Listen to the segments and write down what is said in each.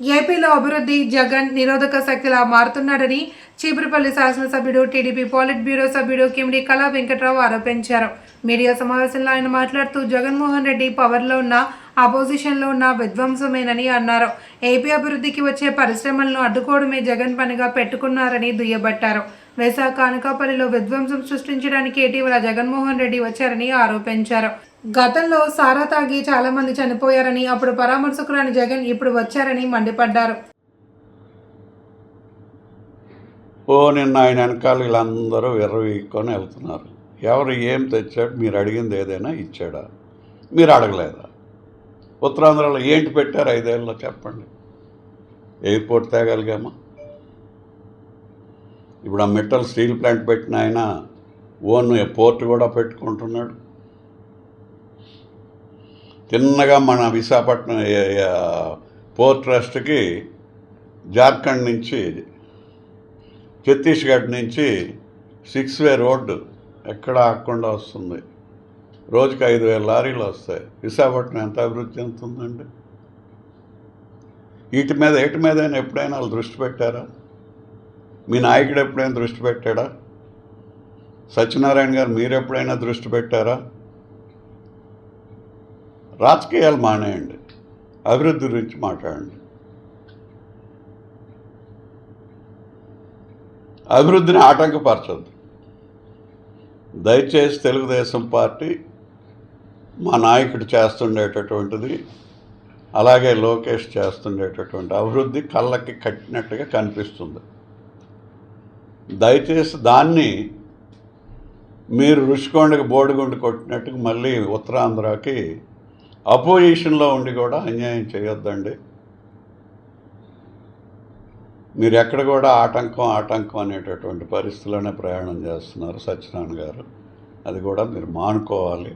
ఏపీలో అభివృద్ధి జగన్ నిరోధక శక్తిలా మారుతున్నాడని చీపురుపల్లి శాసనసభ్యుడు టీడీపీ పాలిట్ బ్యూరో సభ్యుడు కిమిడి కళా వెంకట్రావు ఆరోపించారు. మీడియా సమావేశంలో ఆయన మాట్లాడుతూ జగన్మోహన్ రెడ్డి పవర్లో ఉన్న అపోజిషన్లో ఉన్న విధ్వంసమేనని అన్నారు. ఏపీ అభివృద్ధికి వచ్చే పరిశ్రమలను అడ్డుకోవడమే జగన్ పనిగా పెట్టుకున్నారని దుయ్యబట్టారు. విశాఖ అనకాపల్లిలో విధ్వంసం సృష్టించడానికి ఇటీవల జగన్మోహన్ రెడ్డి వచ్చారని ఆరోపించారు. గతంలో సారా తాగి చాలా మంది చనిపోయారని అప్పుడు పరామర్శకు రాని జగన్ ఇప్పుడు వచ్చారని మండిపడ్డారు. ఓ నిన్న ఆయన వెనకాల వీళ్ళందరూ విర్రవీక్కొని వెళ్తున్నారు. ఎవరు ఏం తెచ్చాడు మీరు అడిగింది ఏదైనా ఇచ్చాడా? మీరు అడగలేదా? ఉత్తరాంధ్రలో ఏంటి పెట్టారు ఐదేళ్ళలో చెప్పండి. ఎయిర్పోర్ట్ తేగలిగామా? ఇప్పుడు ఆ మెటల్ స్టీల్ ప్లాంట్ పెట్టిన ఆయన ఓన్ పోర్ట్ కూడా పెట్టుకుంటున్నాడు. తిన్నగా మన విశాఖపట్నం పోర్ట్ ట్రస్ట్కి జార్ఖండ్ నుంచి ఛత్తీస్గఢ్ నుంచి సిక్స్ వే రోడ్డు ఎక్కడ ఆగకుండా వస్తుంది. రోజుకి ఐదు వేల లారీలు వస్తాయి. విశాఖపట్నం ఎంత అభివృద్ధి చెందుతుందండి? వీటి మీద ఏటి మీద ఎప్పుడైనా వాళ్ళు దృష్టి పెట్టారా? మీ నాయకుడు ఎప్పుడైనా దృష్టి పెట్టాడా? సత్యనారాయణ గారు మీరు ఎప్పుడైనా దృష్టి పెట్టారా? రాజకీయాలు మానేయండి అభివృద్ధి గురించి మాట్లాడండి. అభివృద్ధిని ఆటంకపరచద్దు. దయచేసి తెలుగుదేశం పార్టీ మా నాయకుడు చేస్తుండేటటువంటిది అలాగే లోకేష్ చేస్తుండేటటువంటి అభివృద్ధి కళ్ళకి కట్టినట్టుగా కనిపిస్తుంది. దయచేసి దాన్ని మీరు రుషికొండకి బోడిగుండు కొట్టినట్టుగా మళ్ళీ ఉత్తరాంధ్రకి అపోజిషన్లో ఉండి కూడా అన్యాయం చేయొద్దండి. మీరు ఎక్కడ కూడా ఆటంకం ఆటంకం అనేటటువంటి పరిస్థితిలోనే ప్రయాణం చేస్తున్నారు సత్యనారాయణ గారు. అది కూడా మీరు మానుకోవాలి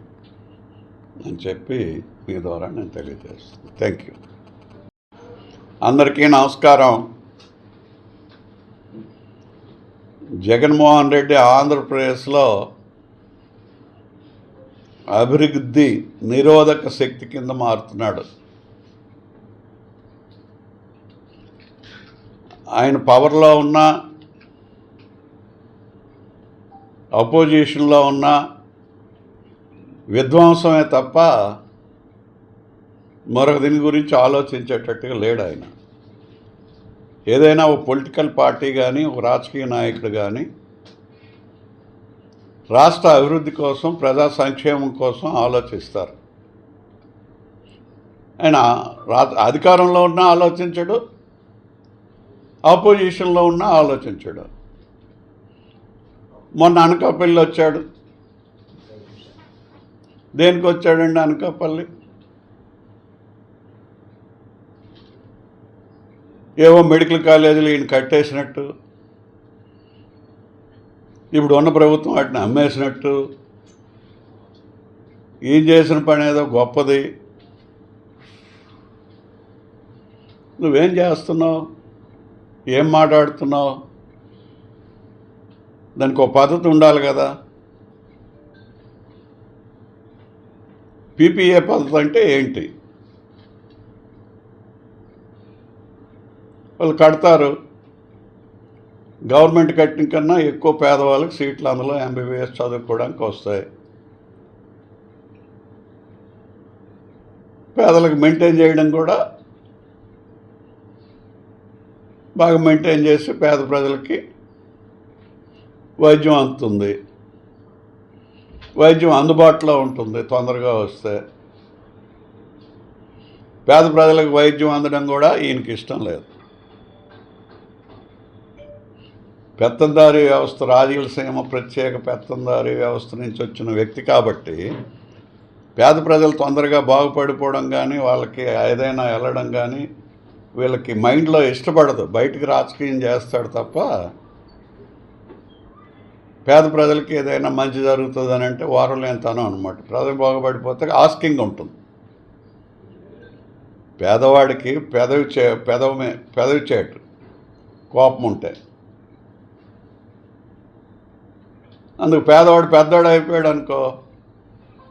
అని చెప్పి మీ ద్వారా నేను తెలియజేస్తున్నాను థ్యాంక్ యూ అందరికీ నమస్కారం. జగన్మోహన్ రెడ్డి ఆంధ్రప్రదేశ్లో అభివృద్ధి నిరోధక శక్తి కింద మారుతున్నాడు. ఆయన పవర్లో ఉన్న అపోజిషన్లో ఉన్న విధ్వంసమే తప్ప మరొక దీని గురించి ఆలోచించేటట్టుగా లేడు ఆయన. ఏదైనా ఒక పొలిటికల్ పార్టీ కానీ ఒక రాజకీయ నాయకుడు కానీ రాష్ట్ర అభివృద్ధి కోసం ప్రజా సంక్షేమం కోసం ఆలోచిస్తారు. ఆయన రా అధికారంలో ఉన్నా ఆలోచించడు ఆపోజిషన్లో ఉన్నా ఆలోచించడు. మొన్న అనకాపల్లి వచ్చాడు. దేనికి వచ్చాడండి అనకాపల్లి? ఏవో మెడికల్ కాలేజీలు ఈయన కట్టేసినట్టు. ఇప్పుడు ఉన్న ప్రభుత్వం వాటిని అమ్మేసినట్టు. ఏం చేసిన పని ఏదో గొప్పది. నువ్వేం చేస్తున్నావు? ఏం మాట్లాడుతున్నావు? దానికి ఒక పద్ధతి ఉండాలి కదా. పీపీఏ పద్ధతి అంటే ఏంటి? వాళ్ళు కడతారు. గవర్నమెంట్ కట్టిన కన్నా ఎక్కువ పేదవాళ్ళకి సీట్లు అందులో ఎంబీబీఎస్ చదువుకోవడానికి వస్తాయి. పేదలకు మెయింటైన్ చేయడం కూడా బాగా మెయింటైన్ చేసి పేద ప్రజలకి వైద్యం అందుతుంది. వైద్యం అందుబాటులో ఉంటుంది తొందరగా వస్తే. పేద ప్రజలకు వైద్యం అందడం కూడా ఈయనకి ఇష్టం లేదు. పెత్తందారి వ్యవస్థ రాజీలసీమ ప్రత్యేక పెత్తందారి వ్యవస్థ నుంచి వచ్చిన వ్యక్తి కాబట్టి పేద ప్రజలు తొందరగా బాగుపడిపోవడం కానీ వాళ్ళకి ఏదైనా వెళ్ళడం కానీ వీళ్ళకి మైండ్లో ఇష్టపడదు. బయటికి రాజకీయం చేస్తాడు తప్ప పేద ప్రజలకి ఏదైనా మంచి జరుగుతుంది అని అంటే వారం లేనితనం అనమాట ప్రజలు బాగుపడిపోతే ఆస్కింగ్ ఉంటుంది. పేదవాడికి పెదవి చే పెదవి పెదవి చేటు కోపం ఉంటే అందుకు పేదవాడు పెద్దవాడు అయిపోయాడు అనుకో.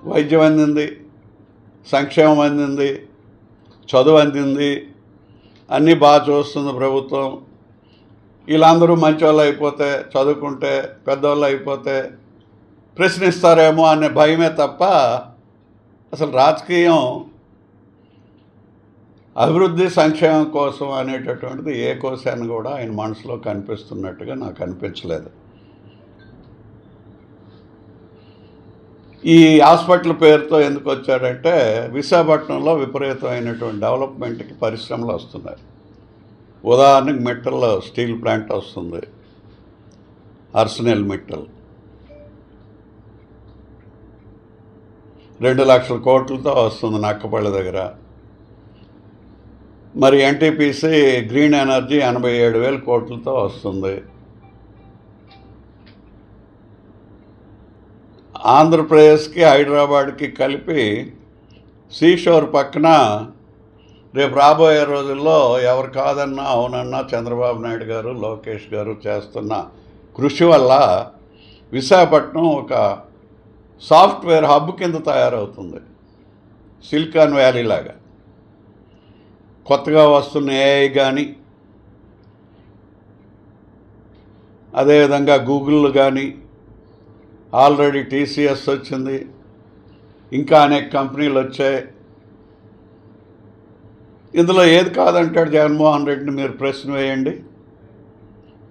వైద్యం అందింది సంక్షేమం అందింది చదువు అందింది అన్నీ బాగా చూస్తుంది ప్రభుత్వం. వీళ్ళందరూ మంచోళ్ళు అయిపోతే చదువుకుంటే పెద్దవాళ్ళు అయిపోతే ప్రశ్నిస్తారేమో అనే భయమే తప్ప అసలు రాజకీయం అభివృద్ధి సంక్షేమం కోసం అనేటటువంటిది ఏ కోశాన్ని కూడా ఆయన మనసులో కనిపిస్తున్నట్టుగా నాకు అనిపించలేదు. ఈ హాస్పిటల్ పేరుతో ఎందుకు వచ్చాడంటే విశాఖపట్నంలో విపరీతమైనటువంటి డెవలప్మెంట్కి పరిశ్రమలు వస్తున్నాయి. ఉదాహరణకు మిట్టల్లో స్టీల్ ప్లాంట్ వస్తుంది. అర్సనెల్ మిట్టల్ రెండు లక్షల కోట్లతో వస్తుంది నక్కపల్లి దగ్గర. మరి ఎన్టీపీసీ గ్రీన్ ఎనర్జీ ఎనభై ఏడు వేల కోట్లతో వస్తుంది. ఆంధ్రప్రదేశ్కి హైదరాబాద్కి కలిపి సీషోర్ పక్కన రేపు రాబోయే రోజుల్లో ఎవరు కాదన్నా అవునన్నా చంద్రబాబు నాయుడు గారు లోకేష్ గారు చేస్తున్న కృషి వల్ల విశాఖపట్నం ఒక సాఫ్ట్వేర్ హబ్ కింద తయారవుతుంది. సిలికాన్ వ్యాలీ లాగా. కొత్తగా వస్తున్న ఏఐ కానీ అదేవిధంగా గూగుల్ కానీ ఆల్రెడీ టీసీఎస్ వచ్చింది. ఇంకా అనేక కంపెనీలు వచ్చాయి. ఇందులో ఏది కాదంటాడు జగన్మోహన్ రెడ్డిని మీరు ప్రశ్న వేయండి.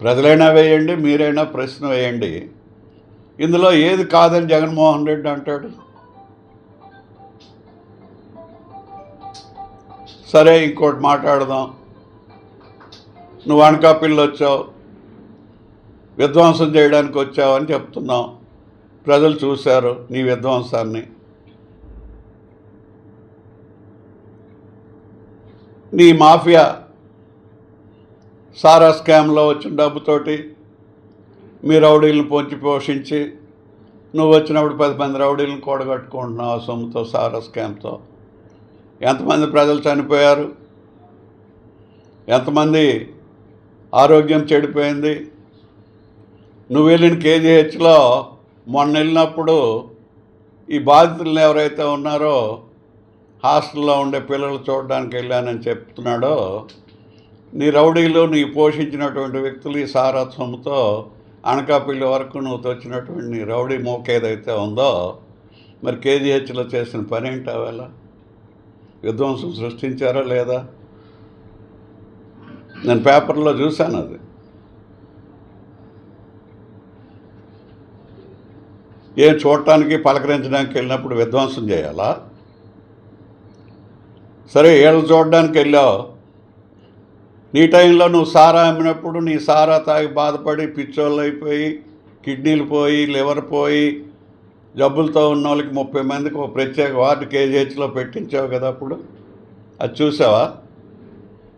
ప్రజలైనా వేయండి మీరైనా ప్రశ్న వేయండి. ఇందులో ఏది కాదని జగన్మోహన్ రెడ్డి అంటాడు? సరే ఇంకోటి మాట్లాడదాం. నువ్వు అనకాపిల్లి వచ్చావు. విధ్వంసం చేయడానికి వచ్చావు అని చెప్తున్నావు ప్రజలు చూశారు నీ విధ్వంసాన్ని. నీ మాఫియా సారా స్కామ్లో వచ్చిన డబ్బుతోటి మీ రౌడీలను పొంచి పోషించి నువ్వు వచ్చినప్పుడు పది మంది రౌడీలను కూడగట్టుకుంటున్నావు ఆ సొమ్ముతో సారా స్కామ్తో. ఎంతమంది ప్రజలు చనిపోయారు? ఎంతమంది ఆరోగ్యం చెడిపోయింది? నువ్వు వెళ్ళిన కేజీహెచ్లో మొన్న వెళ్ళినప్పుడు ఈ బాధితులను ఎవరైతే ఉన్నారో హాస్టల్లో ఉండే పిల్లలు చూడడానికి వెళ్ళానని చెప్తున్నాడో నీ రౌడీలు నీ పోషించినటువంటి వ్యక్తులు ఈ సారా సొమ్ముతో అనకాపల్లి వరకు నువ్వు తెచ్చినటువంటి నీ రౌడీ మోక ఏదైతే ఉందో మరి కేజీహెచ్లో చేసిన పని ఏంటి అవేళ విధ్వంసం సృష్టించారా లేదా? నేను పేపర్లో చూశాను అది. ఏం చూడటానికి పలకరించడానికి వెళ్ళినప్పుడు విధ్వంసం చేయాలా? సరే ఏళ్ళు చూడడానికి వెళ్ళావు. నీ టైంలో నువ్వు సారా అమ్మినప్పుడు నీ సారా తాగి బాధపడి పిచ్చోళ్ళు అయిపోయి కిడ్నీలు పోయి లివర్ పోయి జబ్బులతో ఉన్న వాళ్ళకి ముప్పై మందికి ఒక ప్రత్యేక వార్డు కేజీహెచ్లో పెట్టించావు కదా అప్పుడు? అది చూసావా?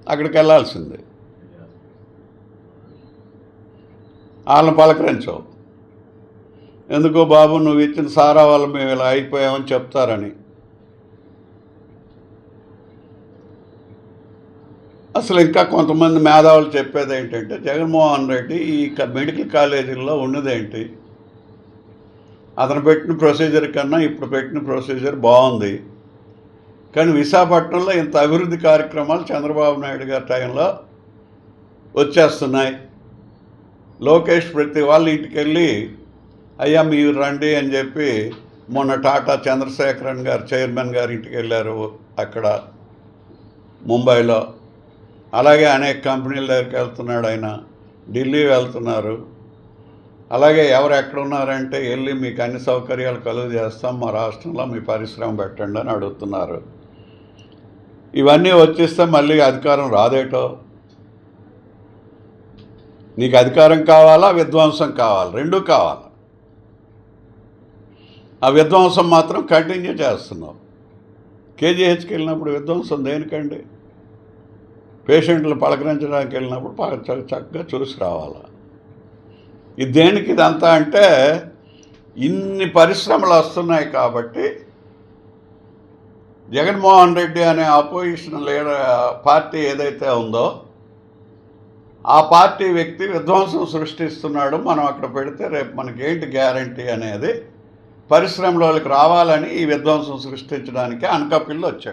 అక్కడికి వెళ్ళాల్సిందే. వాళ్ళని పలకరించావు. ఎందుకో బాబు నువ్వు ఇచ్చిన సారా వల్ల మేము ఇలా అయిపోయామని చెప్తారని. అసలు ఇంకా కొంతమంది మేధావులు చెప్పేది ఏంటంటే జగన్మోహన్ రెడ్డి ఈ క- మెడికల్ కాలేజీల్లో ఉన్నదేంటి? అతను పెట్టిన ప్రొసీజర్ కన్నా ఇప్పుడు పెట్టిన ప్రొసీజర్ బాగుంది. కానీ విశాఖపట్నంలో ఇంత అభివృద్ధి కార్యక్రమాలు చంద్రబాబు నాయుడు గారి టైంలో వచ్చేస్తున్నాయి. లోకేష్ ప్రతి వాళ్ళ ఇంటికి వెళ్ళి అయ్యా మీరు రండి అని చెప్పి మొన్న టాటా చంద్రశేఖరన్ గారు చైర్మన్ గారి ఇంటికి వెళ్ళారు అక్కడ ముంబైలో. అలాగే అనేక కంపెనీల దగ్గరికి వెళ్తున్నాడు ఆయన. ఢిల్లీ వెళ్తున్నారు. అలాగే ఎవరు ఎక్కడ ఉన్నారంటే వెళ్ళి మీకు అన్ని సౌకర్యాలు కలుగు చేస్తాం మా రాష్ట్రంలో మీ పరిశ్రమ పెట్టండి అని అడుగుతున్నారు. ఇవన్నీ వచ్చేస్తే మళ్ళీ అధికారం రాదేటో? నీకు అధికారం కావాలా విధ్వంసం కావాలి రెండూ కావాలి. ఆ విధ్వంసం మాత్రం కంటిన్యూ చేస్తున్నాం కేజీహెచ్కి వెళ్ళినప్పుడు విధ్వంసం దేనికండి? పేషెంట్లు పలకరించడానికి వెళ్ళినప్పుడు చ- చక్కగా చూసి రావాలా. ఇది దేనికి ఇదంతా అంటే ఇన్ని పరిశ్రమలు వస్తున్నాయి కాబట్టి జగన్మోహన్ రెడ్డి అనే అపోజిషన్ లీడర్ పార్టీ ఏదైతే ఉందో ఆ పార్టీ వ్యక్తి విధ్వంసం సృష్టిస్తున్నాడు. మనం అక్కడ పెడితే రేపు మనకి ఏంటి గ్యారంటీ అనేది పరిశ్రమలోకి రావాలని ఈ విధ్వంసం సృష్టించడానికి అనకాపల్లి వచ్చాడు